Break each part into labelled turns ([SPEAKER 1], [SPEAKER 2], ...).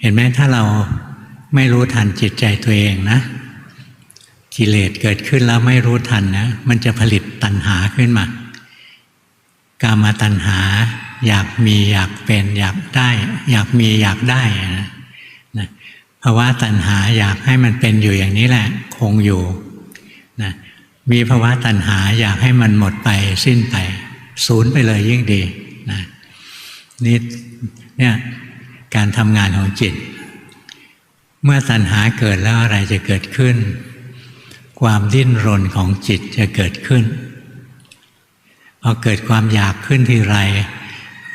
[SPEAKER 1] เห็นไหมถ้าเราไม่รู้ทันจิตใจตัวเองนะ กิเลสเกิดขึ้นแล้วไม่รู้ทันนะมันจะผลิตตัณหาขึ้นมากามาตัณหา อยากมีอยากเป็นอยากได้ อยากมีอยากได้นะนะภาวะตัณหาอยากให้มันเป็นอยู่อย่างนี้แหละ คงอยู่นะมีภาวะตัณหาอยากให้มันหมดไปสิ้นไป ศูนย์ไปเลยยิ่งดีนะนี่เนี่ย การทำงานของจิต เมื่อตัณหาเกิดแล้วอะไรจะเกิดขึ้น ความดิ้นรนของจิตจะเกิดขึ้นพอเกิดความอยากขึ้นทีไร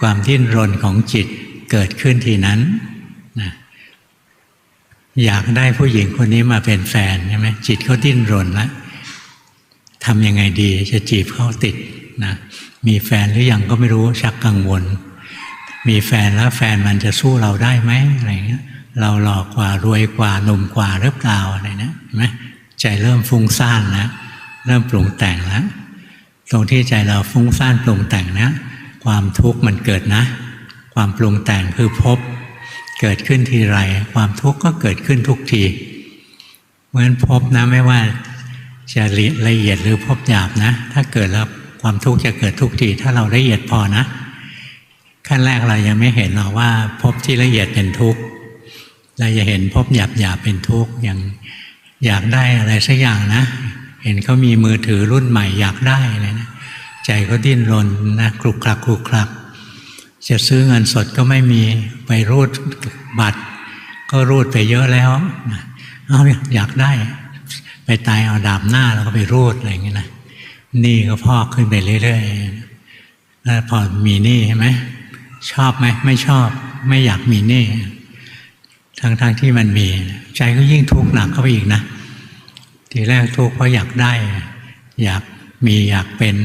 [SPEAKER 1] ความดิ้นรนของจิตเกิดขึ้นทีนั้นนะอยากได้ผู้หญิงคนนี้มาเป็นแฟนใช่ไหมจิตเขาดิ้นรนแล้วทำยังไงดีจะจีบเขาติดนะมีแฟนหรือยังก็ไม่รู้ชักกังวล มีแฟนแล้วแฟนมันจะสู้เราได้ไหมอะไรเงี้ยเราหล่อกกว่ารวยกว่าหนุ่มกว่าหรือเปล่าอะไรนะเห็นไหมใจเริ่มฟุ้งซ่านแล้วเริ่มปรุงแต่งแล้วตรงที่ใจเราฟุ้งซ่านปรุงแต่งนะความทุกข์มันเกิดนะ ความปรุงแต่งคือพบ เกิดขึ้นทีไร ความทุกข์ก็เกิดขึ้นทุกทีเพราะฉะนั้นพบนะไม่ว่าจะละเอียดหรือพบหยาบนะ ถ้าเกิดแล้วความทุกข์จะเกิดทุกทีถ้าเราละเอียดพอนะ ขั้นแรกเรายังไม่เห็นหรอกว่าพบที่ละเอียดเป็นทุกข์เราจะเห็นพบหยาบหยาบเป็นทุกข์อย่างอยากได้อะไรสักอย่างนะ เห็นเขามีมือถือรุ่นใหม่อยากได้เลยนะใจก็ดิ้นรนนะคลุกคลักคลุกคลักจะซื้อเงินสดก็ไม่มีไปรูดบัตร ก็รูดไปเยอะแล้วเอาอยากได้ ไปตายเอาดาบหน้าแล้วก็ไปรูดอะไรอย่างเงี้ยนะนี่ก็พอกขึ้นไปเรื่อยๆแล้วพอมีนี้ใช่ไหม ชอบไหมไม่ชอบไม่อยากมีหนี้ทั้งๆทที่มันมี ใจก็ยิ่งทุกข์หนักเข้าไปอีกนะ ทีแรกทุกข์เพราะอยากได้ อยากมีอยากเป็น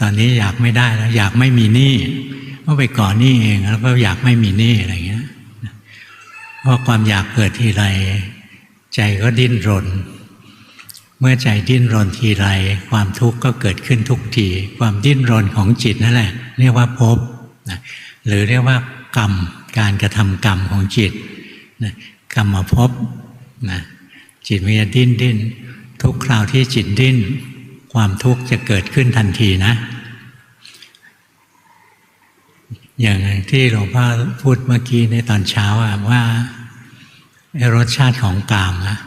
[SPEAKER 1] ตอนนี้อยากไม่ได้แล้ว อยากไม่มีหนี้ก็ไปก่อหนี้เองแล้วก็อยากไม่มีหนี้อะไรเงี้ยเพราะความอยากเกิดทีไรใจก็ดิ้นรน เมื่อใจดิ้นรนทีไรความทุกข์ก็เกิดขึ้นทุกที ความดิ้นรนของจิตนั่นแหละ เรียกว่าภพ นะหรือเรียกว่ากรรมการกระทำกรรมของจิตนะกรรมภพนะจิตมันจะดิ้นดิ้นทุกคราวที่จิตดิ้น ความทุกข์จะเกิดขึ้นทันทีนะ อย่างที่หลวงพ่อพูดเมื่อกี้ในตอนเช้าว่ารสชาติของกามนะ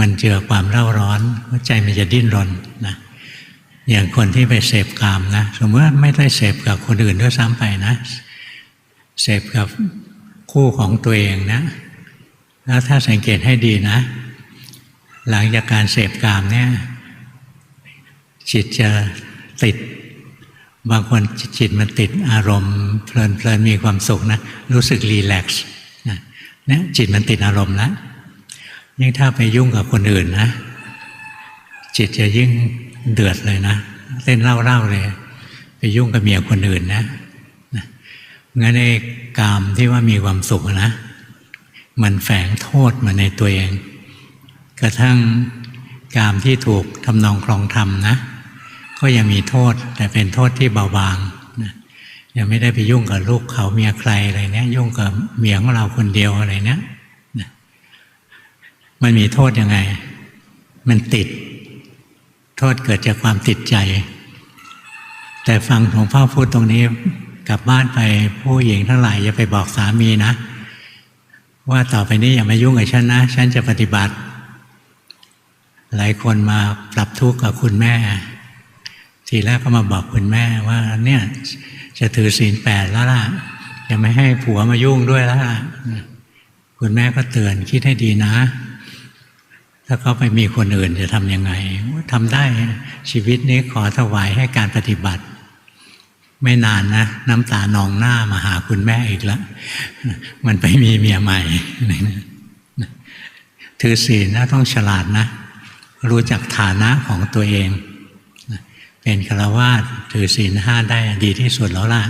[SPEAKER 1] มันเจอความเร่าร้อนใจมันจะดิ้นรนนะ อย่างคนที่ไปเสพกามนะ สมมติว่าไม่ได้เสพกับคนอื่นด้วยซ้ำไปนะ เสพกับคู่ของตัวเองนะ แล้วถ้าสังเกตให้ดีนะ หลังจากการเสพกามเนี่ย จิตจะติด บางคนจิตมันติดอารมณ์ เพลินเพลินมีความสุขนะ รู้สึกรีแลกซ์เนี่ยจิตมันติดอารมณ์แล้วยิ่งถ้าไปยุ่งกับคนอื่นนะ จิตจะยิ่ง เดือดเลยนะเล่นเล่าๆเลย ไปยุ่งกับเมียคนอื่นนะงั้นไอ้กามที่ว่ามีความสุขนะมันแฝงโทษมาในตัวเอง กระทั่งกามที่ถูกทำนองครองธรรมนะ ก็ยังมีโทษแต่เป็นโทษที่เบาบางนะยังไม่ได้ไปยุ่งกับลูกเขาเมียใครอะไรเนี้ยยุ่งกับเมียของเราคนเดียวอะไรเนี้ยมันมีโทษยังไง มันติด โทษเกิดจากความติดใจ แต่ฟังหลวงพ่อพูดตรงนี้กลับบ้านไปผู้หญิงทั้งหลายอย่าไปบอกสามีนะ ว่าต่อไปนี้อย่ามายุ่งกับฉันนะ ฉันจะปฏิบัติ หลายคนมาปรับทุกข์กับคุณแม่ ทีแรกก็มาบอกคุณแม่ว่าเนี่ยจะถือศีลแปดแล้วล่ะจะไม่ให้ผัวมายุ่งด้วยแล้วล่ะคุณแม่ก็เตือนคิดให้ดีนะ ถ้าเขาไปมีคนอื่นจะทำยังไงทำได้ชีวิตนี้ขอถวายให้การปฏิบัติ ไม่นานนะ น้ำตานองหน้ามาหาคุณแม่อีกแล้วมันไปมีเมียใหม่ ถือศีลนะต้องฉลาดนะ รู้จักฐานะของตัวเอง เป็นฆราวาสถือศีลห้าได้ดีที่สุดแล้วล่ะ